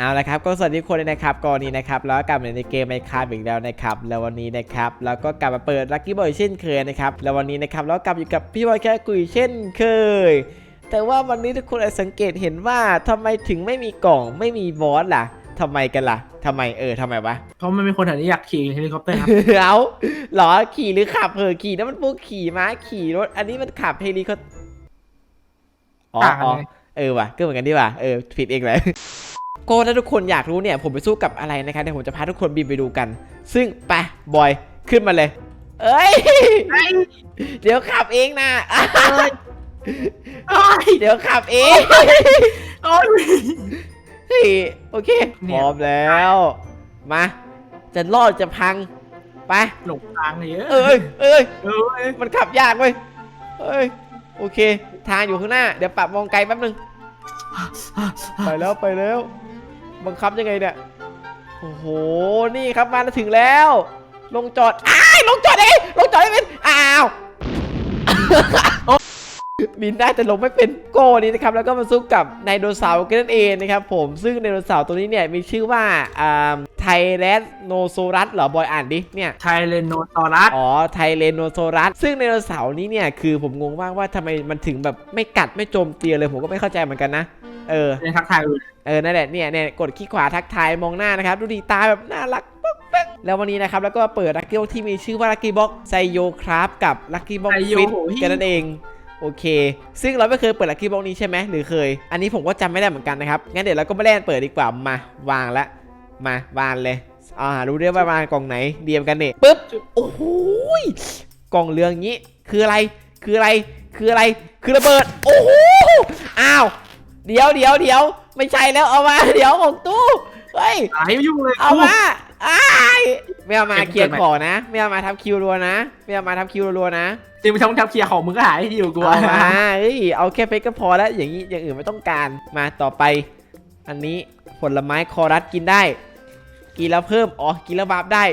เอาละครับก็สวัสดีทุกคนเลยนะครับก่อนนี้นะครับแล้วก็กลับมาในเกมไมคาอีกแล้วนะครับแล้ววันนี้นะครับเราก็กลับมาเปิดลัคกี้บอยเช่นเคยนะครับแล้ววันนี้นะครับเรากลับอยู่กับพี่บอยแค่กุยเช่นเคย แต่ว่าวันนี้ทุกคนอาจสังเกตเห็นว่าทำไมถึงไม่มีกล่องไม่มีบอสล่ะทำไมกันล่ะทำไมเออทำไมวะเพราะมันมีคนแถวนี้อยากขี่เฮลิคอปเตอร์ครับเอาเหรอขี่หรือขับเหอะขี่นั่นมันพวกขี่ม้าขี่รถ อันนี้มันขับเฮลิคอปอ๋อต่างกันอ๋อไงเออว่ะก็เหมือนกันดีว่ะเออผิดเองเลย ก็ถ้าทุกคนอยากรู้เนี่ยผมไปสู้กับอะไรนะครับเดี๋ยวผมจะพาทุกคนบินไปดูกัน ซึ่งไปบอยขึ้นมาเลย เอ้ย เดี๋ยวขับเองนะอะโอ้ยโอ้ยเดี๋ยวขับเองโอ้ยเฮ้ยโอเคเนี่พยร้อมแล้ว มา จะรอดจะพังไปหลงทางเลยเอ้ยเอ้ยเออมันขับยากเว้ยเอ้ยโอเค ทางอยู่ข้างหน้า เดี๋ยวปรับมองไกลแป๊บนึง ไปแล้วไปแล้ว บังคับยังไงเนี่ย โอ้โห นี่ครับมาถึงแล้ว ลงจอด อ้าย ลงจอดเองลงจอดไม่เป็น อ้าวบินได้แต่ลงไม่เป็นโก้นี้นะครับ แล้วก็มาสู้กับไดโนเสาร์กันนั่นเองนะครับผม ซึ่งไดโนเสาร์ตัวนี้เนี่ยมีชื่อว่าอ่าไทแรสโนโซรัสเหรอ บอยอ่านดิ เนี่ยไทเลนโนตอรัส อ๋อ ไทเลนโนโซรัส ซึ่งไดโนเสาร์นี้เนี่ย คือผมงงมากว่าทำไมมันถึงแบบไม่กัดไม่โจมตีเลย ผมก็ไม่เข้าใจเหมือนกันนะ เออเป็นทักทายอื่นเออนั่นแหละเนี่ยเนี่ยกดขี้ขวาทักทายมองหน้านะครับ ดูดีตาแบบน่ารักป๊อกแป๊กแล้ววันนี้นะครับแล้วก็เปิดลัคกี้บ็อกที่มีชื่อว่าลัคกี้บ็อกไซโยครับกับลัคกี้บ็อกฟิตกันนั่นเองโอเค ซึ่งเราไม่เคยเปิดลัคกี้บ็อกนี้ใช่ไหมหรือเคย อันนี้ผมก็จำไม่ได้เหมือนกันนะครับ งั้นเดี๋ยวเราก็มาเล่นเปิดดีกว่ามาวางละ มาวางเลย อ่า รู้ได้ว่าวางกล่องไหน เดียมกันเนี่ยปึ๊บ โอ้โหยกล่องเรืองนี้ คืออะไร คืออะไร คืออะไร คือระเบิด โอ้โห อ้าว เดี๋ยวเดี๋ยวเดี๋ยวไม่ใช่แล้วเอามา เดี๋ยวของตู้เฮ้ยหายไม่ยุ่งเลยเอามาอ้ายไม่เอามาเก็บเคลียร์เก็บไว้ของนะไม่เอามาทับคิวรัวนะไม่เอามาทับคิวรัวนะจริงไปทำทับเคลียร์ของมึงก็หายที่อยู่กูเอามาเฮ้ยเอาแค่เพชรก็พอแล้วอย่างนี้อย่างอื่นไม่ต้องการมาต่อไป อันนี้ผลไม้คอรัสกินได้ กินแล้วเพิ่มอ๋อกินแล้วบาปได้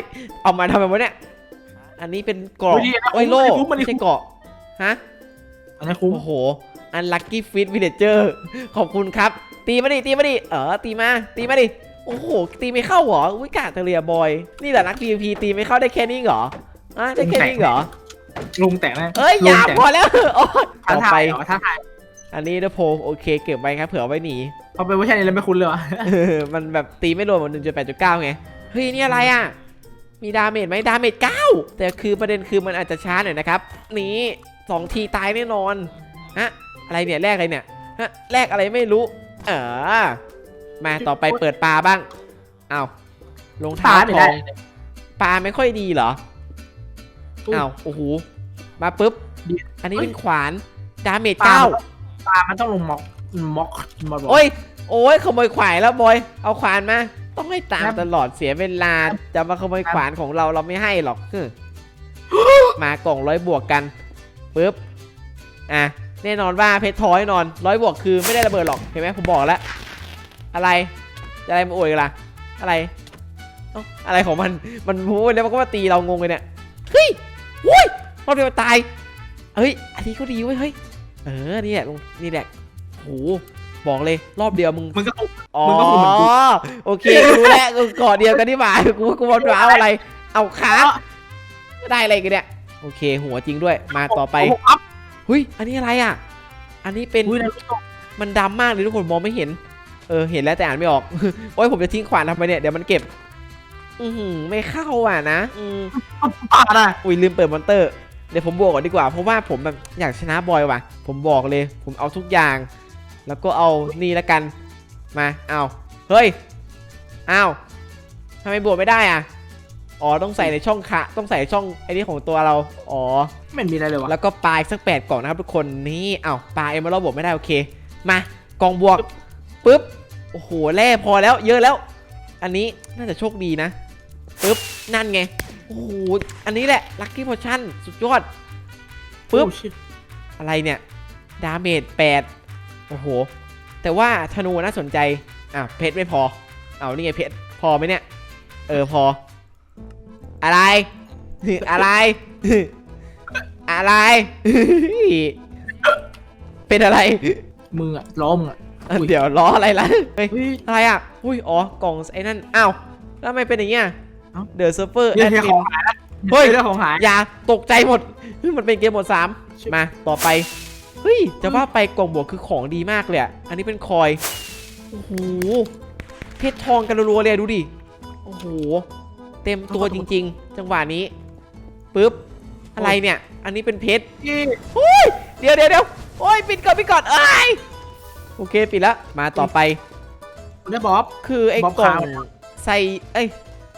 เอามาทำไมวะเนี่ยอันนี้เป็นเกราะโอ้ยโล่ไม่ใช่เกราะฮะอันนี้คุ้มโอ้โห อันลัคกี้ฟิตวิลเลเจอร์ขอบคุณครับ ตีมาดิตีมาดิเออตีมา ตีมาดิโอ้โห ตีไม่เข้าเหรอวิกาเทเรียบอย นี่แหละนัก PVP ตีไม่เข้าได้แค่นี้เหรออะได้แค่นี้เหรอ ลุงแต่งนะเอ้ยลุองย่าแต่งพอแล้วโอ้ยท้าต่อทาไปยเหรอท้าทายอันนี้นะโพโอเคเก็บไว้ครับเผื่อเอาไว้หนีพอเป็นเวอร์ชันนี้แล้วไม่คุ้นเลยวะเออมันแบบตีไม่รวมมันหนึ่งจุดแปดจุดเก้าไง เฮ้ย นี่อะไรอะ มีดาเมจไหมดาเมจเก้าแต่คือประเด็นคือมันอาจจะช้าหน่อยนะครับ นี่สองทีตายแน่นอนฮะ อะไรเนี่ยแลกอะไรเนี่ยฮะแลกอะไรไม่รู้ เออมาต่อไปเปิดปลาบ้างเอาลงตาเท้าไม่ทได้องปลาไม่ค่อยดีเหรออ้าวโอ้โหมาปุ๊บ อันนี้เป็นขวานดาเมจปลาเก้า ปลามันต้องลงม็อกม็อกมาบอก โอ้ย โอ้ย ขโมยขวานแล้วบอย เอาขวานมา ต้องให้ตามครับตลอดเสียเวลา จะมาขโมยขวานของเราเราไม่ให้หรอกฮึมากล่องร้อยบวกกันปุ๊บ อะ แน่นอนว่าเพชรทอยแน่นอนร้อยบวกคือไม่ได้ระเบิดหรอกเห็นไหมผมบอกแล้ว อะไรจะอะไรมาอวยกันล่ะอะไรเอ้าอะไรของมันมันพูดแล้วมันก็มาตีเรางงเลยเนี่ยเฮ้ยอุ้ยรอบเดียวตายเฮ้ยอันนี้ก็ดีเว้ยเฮ้ยเออนี่แหละลงนี่แหละโหบอกเลยรอบเดียวมึงมึงก็อ๋อมึงก็คงเหมือนกูโอเครู้แล้วกูก่อนเดียวกันที่หว่ากูกูบอลว้าวอะไร เอาครับได้อะไรกันเนี่ยโอเค หัวจริงด้วยมาต่อไป โโหอัพหุยอันนี้อะไรอะ อันนี้เป็นอุ้ยนะมันดำมากเลยทุกคนมองไม่เห็น เออ เห็นแล้วแต่อ่านไม่ออก โอ้ยผมจะทิ้งขวานทำไมเนี่ย เดี๋ยวมันเก็บ อือหือไม่เข้าอะนะ อืมปลาน่ะอุ้ยลืมเปิดมอนเตอร์ เดี๋ยวผมบวกก่อนดีกว่า เพราะว่าผมแบบอยากชนะบอยว่ะ ผมบอกเลย ผมเอาทุกอย่าง แล้วก็เอานี่ละกัน มา เอา เฮ้ย อ้าวทำไมบวกไม่ได้อะ อ๋อต้องใส่ในช่องคะต้องใส่ช่องไอ้นี่ของตัวเรา อ๋อ ไม่มีอะไรเลยวะแล้วก็ปลาอีกสักแปดกล่องนะครับทุกคนนี่เอาปลาเอมเมอรัลบวกไม่ได้โอเค มากล่องบวกปึ๊บโอ้โหแร่พอแล้ว เยอะแล้ว อันนี้น่าจะโชคดีนะปึ๊บนั่นไงโอ้โหอันนี้แหละลัคกี้พอชั่นสุดยอดปึ๊บโอ้ shit อะไรเนี่ยดาเมจ8โอ้โห แต่ว่าธนูน่าสนใจอะเพชรไม่พอ เอานี่ไงเพชรพอไหมเนี่ย เออพอ อะไร อะไร อะไร เป็นอะไรมึงอะล้อมึงอะอะเดี๋ยวล้ออะไรล่ะเฮ้ย เฮ้ย อะไรอะ อุ้ย อ๋อ กล่องไอ้นั่น อ้าว แล้วทำไมเป็นอย่างเงี้ย เอ้า เดอะเซิร์ฟเวอร์แอเรื่องดมิขนองหายแล้วเฮ้ย เรื่องของหาย อย่าตกใจหมดเฮ้ยมันเป็นเกมหมดสามมา ต่อไป เฮ้ย จะว่าไปกล่องบวกคือของดีมากเลยอะอันนี้เป็นคอย โอ้โห เพชรทองกันรัวๆเลยอะดูดิ โอ้โห เต็มตัวจริง ๆ จังหวะนี้ปึ๊บอะไรเนี่ย อันนี้เป็นเพชรพี่เดี๋ยวเดี๋ยวเดี๋ยวโอ้ยปิดก่อนปิดก่อนเอ้ยโอเคปิดแล้วมาต่อไปคุณได้บ๊อบคือไอ้บ๊อบกล่องขาวไซเอ้ย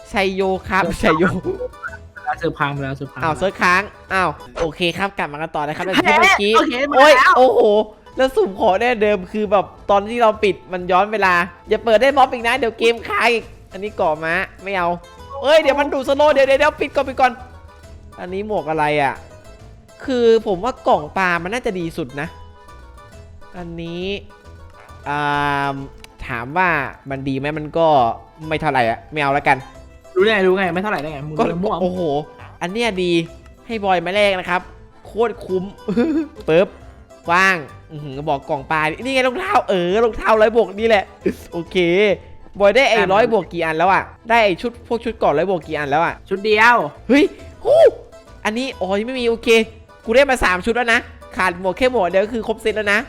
ไซโยครับไซโยแล้วเสือพังไปแล้วเสือพังอ้าวเซิร์ชค้างอ้าวโอเคครับกลับมากันต่อนะครับในที่เมื่อกี้โอเคมาโอ้ยแล้วโอ้โห แล้วสุ่มขอแน่เดิมคือแบบตอนที่เราปิดมันย้อนเวลา อย่าเปิดได้ม็อบอีกนะ เดี๋ยวเกมค้างอีกอันนี้ก่อม้าไม่เอา เอ้ยเดี๋ยวมันดูดสโลว์เดี๋ยวเดี๋ยวเดี๋ยวปิดก่อนปิดก่อน อันนี้หมวกอะไรอะ คือผมว่ากล่องปลามันน่าจะดีสุดนะ อันนี้อ่าถามว่ามันดีไหมมันก็ไม่เท่าไหร่อะไม่เอาแล้วกัน รู้ได้ไงรู้ไงไม่เท่าไหร่ได้ไงมึงก็เลยมั่วโอ้โห อันเนี้ยดีให้บอยมาแรกนะครับ โคตรคุ้มปึ๊บกว้างอือหือบอกกล่องปลานี่ไงรองเท้าเออรองเท้าร้อยบวกนี่แหละ โอเค บอยได้ไอ้ร้อยบวกกี่อันแล้วอะ ได้ไอ้ชุดพวกชุดก่อนร้อยบวกกี่อันแล้วอะ ชุดเดียว เฮ้ยฮู้อันนี้อ๋อยังไม่มีโอเค กูได้มาสามชุดแล้วนะ ขาดหมวกแค่หมวกเดียวก็คือครบเซตแล้วนะ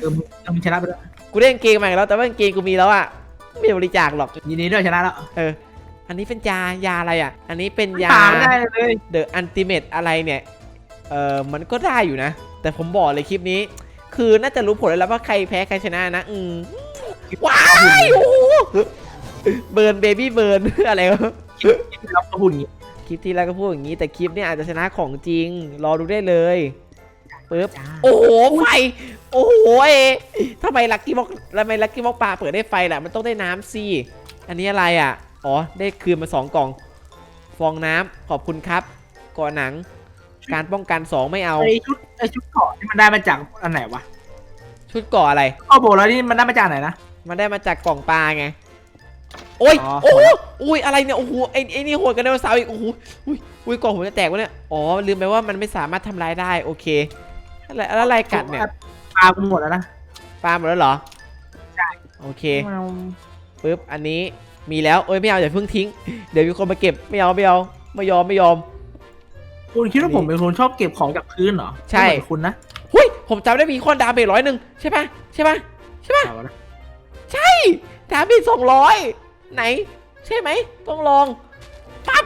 เออมึงมึงชนะไปแล้วกูได้กางเกงใหม่แล้วแต่ว่ากางเกงกูมีแล้วอะ ไม่บริจาคหรอก ยินดีด้วยชนะแล้ว เออ อันนี้เป็นยายาอะไรอะ อันนี้เป็นยาตามไม่ได้เลยเดอะอันติเมตอะไรเนี่ย เออมันก็ได้อยู่นะ แต่ผมบอกเลยคลิปนี้ คือน่าจะรู้ผลแล้วว่าใครแพ้ใครชนะนะ อืม ว้ายโอ้โหเบิร์นเบบี้เบิร์น อะไรวะเราก็พูดอย่างงี้คลิปที่แล้วก็พูดอย่างนี้ แต่คลิปเนี้อาจจะชนะของจริง รอดูได้เลยปึ๊บจ้าโอ้โหไฟโอ้โหเอทำไมลักกี้บ็อกทำไมลักกี้บ็อกปลาเปิดได้ไฟล่ะมันต้องได้น้ำสิอันนี้อะไรอะอ๋อได้คืนมาสองกล่อง ฟองน้ำขอบคุณครับก่อนหนัง การป้องกันสองไม่เอาไอชุดไอชุดเกาะที่มันได้มาจากอันไหนวะชุดเก่ออะไรก็บอกแล้วนี่มันได้มาจากไหนนะ มันได้มาจากกล่องปลาไง โอ้ย อ๋อ โอ้โหอุ้ย อะไรเนี่ย โอ้โห ไอ้ไอ้นี่โหดกันไดโนเสาร์อีก โอ้โหอุ้ยอุ้ยกล่องผมจะแตกวะเนี่ย อ๋อ ลืมไปว่ามันไม่สามารถทำลายได้ โอเค อะไรแล้วอะไรกัดเนี่ย ปลากูหมดแล้วนะ ปลาหมดแล้วเหรอใช่โอเค ปึ๊บ อันนี้มีแล้ว เอ้ย ไม่เอาอย่าเพิ่งทิ้ง เดี๋ยวมีคนมาเก็บ ไม่เอา ไม่เอา ไม่ยอม ไม่ยอม คุณคิดว่าผมเป็นคนชอบเก็บของจากพื้นเหรอใช่ ไม่เหมือนคุณนะหุ้ยผมจำได้มีคนดาเมจร้อยหนึ่งใช่ปะใช่ปะใช่ปะเอาละ ใช่ดาเมจสองร้อยไหน ใช่ไหมต้องลองปั๊บ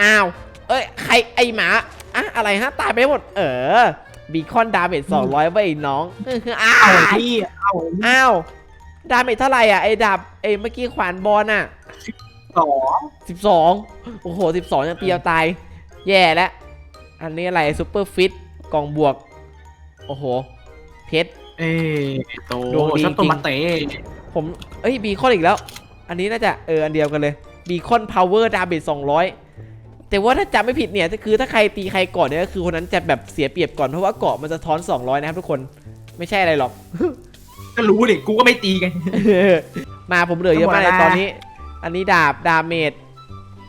อ้าวเอ้ยใครไอหมาอะอะไรฮะตายไปหมด เออบีคอนดาเมจสองร้อยไว้ยน้องเอออ้าเอาวที่เอาที่อ้าวดาเมจเท่าไหร่อะไอดาบไอเมื่อกี้ขวานบอลน่ะสองสิบสองโอ้โหสิบสองยังเตียวตาย แย่แล้ว อันนี้อะไรซูเปอร์ฟิตกล่องบวก โอ้โห เพชร เอ้โตดวงดีชอบตัวจริงมาเตะ ผมเอ้ยบีคอนอีกแล้ว อันนี้น่าจะเอออันเดียวกันเลยบีคอนพาวเวอร์ดาเมจสองร้อยแต่ว่าถ้าจำไม่ผิดเนี่ยคือถ้าใครตีใครก่อนเนี่ยก็คือคนนั้นจะแบบเสียเปรียบก่อนเพราะว่าเกาะมันจะท้อน 200 นะครับทุกคนไม่ใช่อะไรหรอก ก็รู้ดิกูก็ไม่ตีไง มาผมเหลือเยอะมากเลยจะหมดแล้วนะตอนนี้ อันนี้ดาบดาเมจ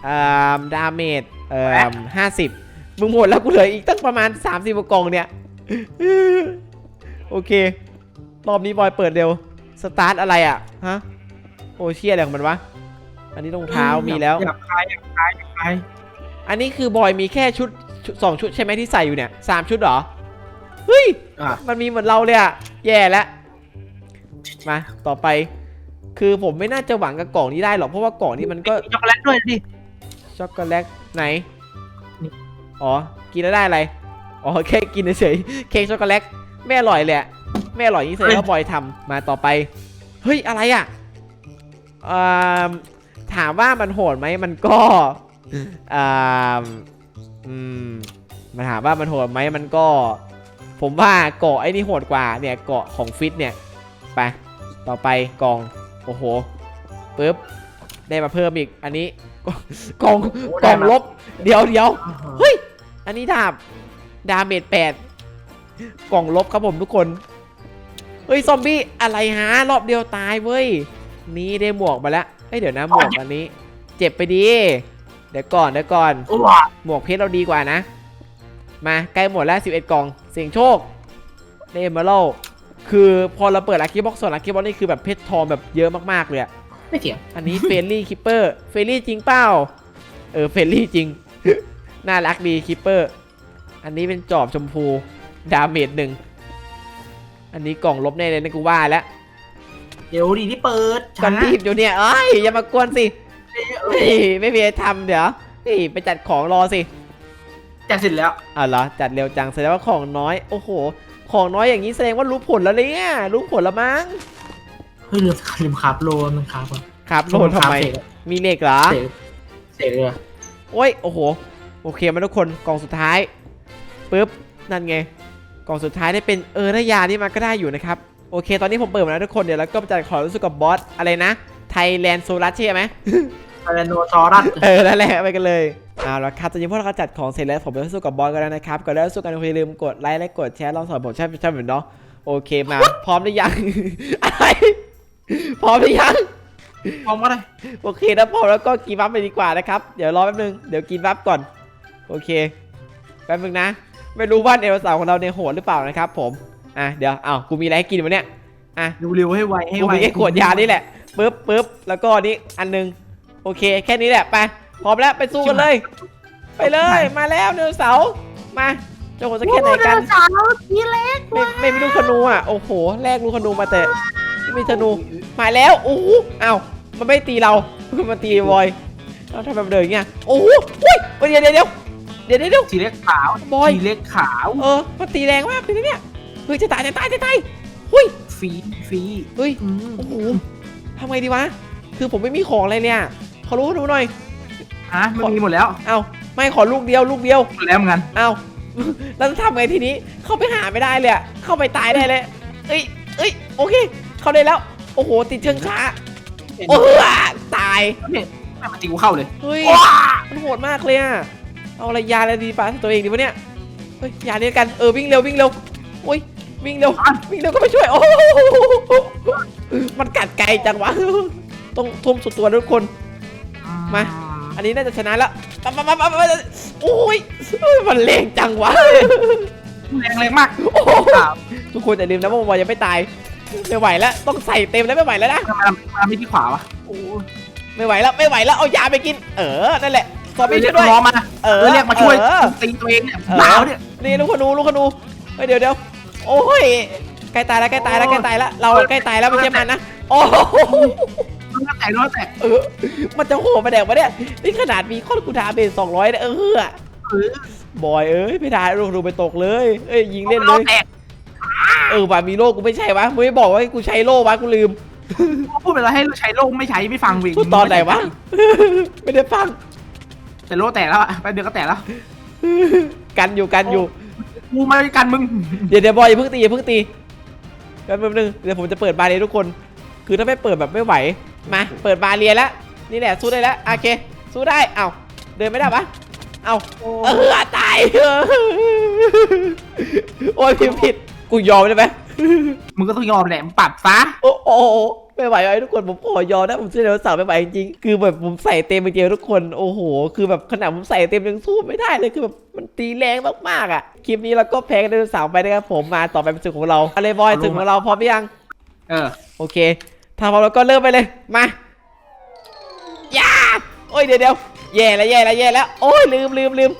เอ่อดาเมจเอ่อห้าสิบมึงหมดแล้วกูเหลืออีกตั้งประมาณ 30กว่ากล่องเนี่ย โอเค รอบนี้บอยเปิดเร็ว สตาร์ทอะไรอะฮะโอเชียอะไรของมันวะ อันนี้รองเท้ามีแล้ว อยากคลายอยากคลายอยากคลายอันนี้คือบอยมีแค่ชุดชุดสองชุดใช่ไหมที่ใส่อยู่เนี่ยสามชุดเหรอ เฮ้ย อะมันมีเหมือนเราเลยอะแย่แล้วมาต่อไป คือผมไม่น่าจะหวังกับกล่องนี้ได้หรอกเพราะว่ากล่องนี้มันก็ช็อกโกแลตด้วยดิ ช็อกโกแลตไหน นี่ อ๋อ กินแล้วได้อะไร อ๋อแค่กินเฉยๆเค้กช็อกโกแลตไม่อร่อยเลยอะ ไม่อร่อยนี่แสดงว่าบอยทำมาต่อไป เฮ้ยอะไรอะอ่าถามว่ามันโหดไหมมันก็อ่าอืมมาถามว่ามันโหดไหมมันก็ ผมว่าเกาะไอ้นี่โหดกว่าเนี่ยเกาะของฟิตเนี่ยไปต่อไปกองโอ้โหปึ๊บได้มาเพิ่มอีกอันนี้กองกองลบ เดี๋ยวเดี๋ยวเฮ้ย อันนี้ดาบ ดาเมจแปดกล่องลบครับผมทุกคน เฮ้ยซอมบี้อะไรฮะรอบเดียวตายเว้ย นี่ได้หมวกมาแล้วเฮ้ยเดี๋ยวนะหมวกอันนี้ เจ็บไปดี เดี๋ยวก่อนเดี๋ยวก่อนโอ้ว่ะหมวกเพชรเราดีกว่านะ มาใกล้หมดแล้ว11กล่อง เสียงโชคเดมเบลคือพอเราเปิดลักกี้บ็อกส่วนลักกี้บ็อกนี่คือแบบเพชรทองแบบเยอะมากๆเลยอะไม่เถียงอันนี้เฟรนลี่คิปเปอร์เฟรนลี่จริงเปล่าเออเฟรนลี่จริง น่ารักดีคิปเปอร์ อันนี้เป็นจอบชมพู ดาเมจหนึ่ง อันนี้กล่องลบแน่เลยนะกูว่าแล้วเดี๋ยวดีที่เปิดก็รีบอยู่เนี่ยเอ้ยอย่ามากวนสิเฮ้ยไม่มีอะไรทำเดี๋ยวเฮ้ยไปจัดของรอสิจะเสร็จแล้วอ่าวเหรอจัดเร็วจังแสดงว่าของน้อย โอ้โห ของน้อยอย่างนี้แสดงว่ารู้ผลแล้วเนี่ยรู้ผลแล้วมั้งเฮ้ยลืมลืมคาบโลนึงคาบก่อนครับโหลดทำไม มีเหล็กเหรอเสร็จเสร็จเลยโอ้ยโอ้โห โอเคมาทุกคนกล่องสุดท้ายปึ๊บนั่นไง กล่องสุดท้ายได้เป็นเออระยานี่มาก็ได้อยู่นะครับ โอเค ตอนนี้ผมเปิดมาแล้วทุกคนเดี๋ยวเราก็จะขอรู้สึกกับบอสอะไรนะไทยแลนด์โซลัสใช่ไหมอะไรโนซอรัสเออนั่นแหละไปกันเลยเอาละครับตอนนี้พวกเราก็จัดของเสร็จแล้วผมไปสู้กับบอสกันแล้วนะครับก่อนแล้วสู้กันอย่าลืมกดไลค์และกดแชร์ลองสอนผมใช่ใช่เหมือนเนาะโอเคมา พร้อมหรือยังอะไรพร้อมหรือยังพร้อมก็ได้โอเคนะพอแล้วก็กินบัฟไปดีกว่านะครับ เดี๋ยวรอแป๊บนึงเดี๋ยวกินบัฟก่อน โอเคแป๊บนึงนะ ไม่รู้ว่าเอลสาวของเราเนี่ยโหดหรือเปล่านะครับ ผมอะเดี๋ยวอ้าวกูมีอะไรให้กินวะเนี่ยอะเร็วๆให้ไวให้กูไวมีแค่ขวดยานี่แหละปึ๊บปึ๊บแล้วก็อันนี้อันหนึงโอเค แค่นี้แหละไปพร้อมแล้วไปสู้กันเลย ไปเลยมาแล้วเนลเสาร์มาเจ้าคนจะแค่ไหนกัน สาวทีเล็กไม่ไม่มีลูกธนูอะ โอ้โห แลกลูกธนูมาแต่ไม่มีธนูมาแล้วโอ้โหอ้าวมันไม่ตีเรา มันตีบอยเราทำแบบเดินอย่างเงี้ยโอ้โหอุ้ยเดี๋ยวเดี๋ยวเดี๋ยว เดี๋ยวเดี๋ยวเดี๋ยว ทีเล็กขาวบอย ทีเล็กขาวเออมันตีแรงมากเลยนะเนี่ยเฮ้ยจะตายจะตายจะตายหุ้ยฟรีฟรีเฮ้ยอืมโอ้โหทำไงดีวะคือผมไม่มีของอะไรเนี่ยขอรู้ดูหน่อย ฮะมันมีหมดแล้วเอ้าไม่ขอลูกเดียวลูกเดียว หมดแล้วเหมือนกันเอ้าแล้วจะทำไงทีนี้ เข้าไปหาไม่ได้เลยอะเข้าไปตายได้เลยเอ้ยเอ้ย โอเค เข้าได้แล้ว โอ้โห ติดเชิงช้าโอ้โหตายเนี่ยแม่มาตีกูเข้าเลย เฮ้ยว้ามันโหดมากเลยอะ เอาอะไรยาอะไรดีปะตัวเองดีวะเนี่ยเฮ้ยยานี้กันเออวิ่งเร็ววิ่งเร็วโอ้ยวิ่งเร็ววิ่งเร็วก็ไปช่วยโอ้โหมันกัดไกลจังวะต้องทุ่มสุดตัวนะทุกคนมา อันนี้น่าจะชนะแล้วปั๊บปั๊บปั๊บปั๊บปั๊บโอ้ยมันเร่งจังวะแรงแรงมากโอ้โหข่าวทุกคนอย่าลืมนะว่าบอยยังไม่ตายไม่ไหวแล้วต้องใส่เต็มแล้วไม่ไหวแล้วนะทำไมมันไม่ที่ขวาวะโอ้ยไม่ไหวแล้วไม่ไหวแล้วเอายาไปกิน เออนั่นแหละซ อมบี้เรีช่ยวยกด้วยน้องมาเอเอออเรียกมาช่วยเออ ตีตัวเองเนี่ยเออบ้าวเนี่ย นี่ลูกขนูลูกขนูเฮ้ยเดี๋ยวเดี๋ยวโอ้ยใกล้ตายแล้วใกล้ตายแล้วใกล้ตายแล้วเราใกล้ตายแล้วไม่ใช่มันนะโอ้โหน้องแตกน้องแตกเออมันจะโหดมาแดกมาเนี่ยนี่ขนาดมีข้อกูดาเบนสองร้อยเนี่ยเออเออบอยเอ้ยไม่ได้ลูกดูไปตกเลยเอ้ยยิงเล่นเลน้องยแตกเออว่ามีโล่กูไม่ใช่วะมึงไม่บอกว่าให้กูใช้โล่วะกูลืม พูดไปแล้วให้ใช้โล่ไม่ใช้ไม่ฟังวิพูดตอนไหนวะ ไม่ได้ฟัง แต่โล่แตกแล้วอะไปเดี๋ยวก็แตกแล้วกันอยู่กันอยู่ กูไม่กันมึงเดี๋ยวเดี๋ยวบอยอย่าเพิ่งตีอย่าเพิ่งตีกันแป๊บนึงเดี๋ยวผมจะเปิดบาเรียทุกคน คือถ้าไม่เปิดแบบไม่ไหวมาเปิดบาเรียแล้วนี่แหละสู้ได้แล้วโอเค สู้ได้เอ้าเดินไม่ได้ปะเอ้าเออตายเออโอ้ยพิมพ์ผิดกูยอมได้ไหมมึงก็ต้องยอมแหละมึงปรับซะโอ้โอ้โอ้ ไม่ไหวเลยทุกคนผมขอยอมนะผมเชื่อเดี๋ยวสาวไม่ไหวจริงๆคือแบบผมใส่เต็มไปเจอทุกคนโอ้โห คือแบบขนาดผมใส่เต็มยังสู้ไม่ได้เลยคือแบบมันตีแรงมากๆอะคลิปนี้เราก็แพ้กันเดินสาวไปนะครับผมมาต่อไปเป็นศึกของเราอะไรบอยศึกของเราพร้อมหรือยัง เออ โอเคถ้าพร้อมแล้วก็เริ่มไปเลยมาย่าโอ้ยเดี๋ยวเดี๋ยวแย่แล้วแย่แล้วแย่แล้วโอ้ยลืมลืมลืม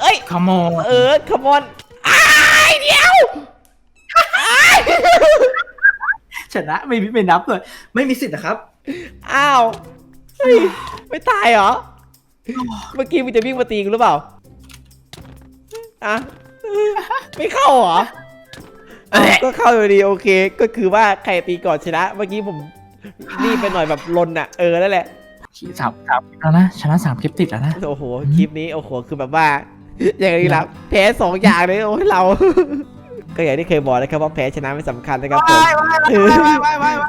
เอ้ยขโมยเออขมอนอ้ายเดี๋ยวอ้าย ชนะไม่มีไม่นับเลยไม่มีสิทธิ์นะครับ อ้าวเฮ้ยไม่ตายเหรอ เมื่อกี้มันจะวิ่งมาตีกูหรือเปล่าอะไม่เข้าเหรอ เอ้ย ก็เข้าอยู่ดีโอเค ก็คือว่าใครตีก่อนชนะ เมื่อกี้ผมรีบไปหน่อยแบบลนอะ เออนั่นแหละสามสามแล้วนะชนะสามคลิปติดแล้วนะ โอ้โห คลิปนี้ โอ้โห คือแบบว่า อย่างนี้ละแพ้สองอย่างเลยโอ้ยเรา ก็อย่างที่เคยบอกนะครับว่าแพ้ชนะไม่สำคัญนะครับผม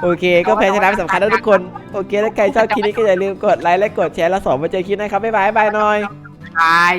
โอเค ก็แพ้ชนะไม่สำคัญนะทุกคน โอเคถ้าใครชอบคลิปนี้ก็อย่าลืมกดไลค์และกดแชร์และสอนมาเจอคลิปนะครับบ๊ายบายบายหน่อย บาย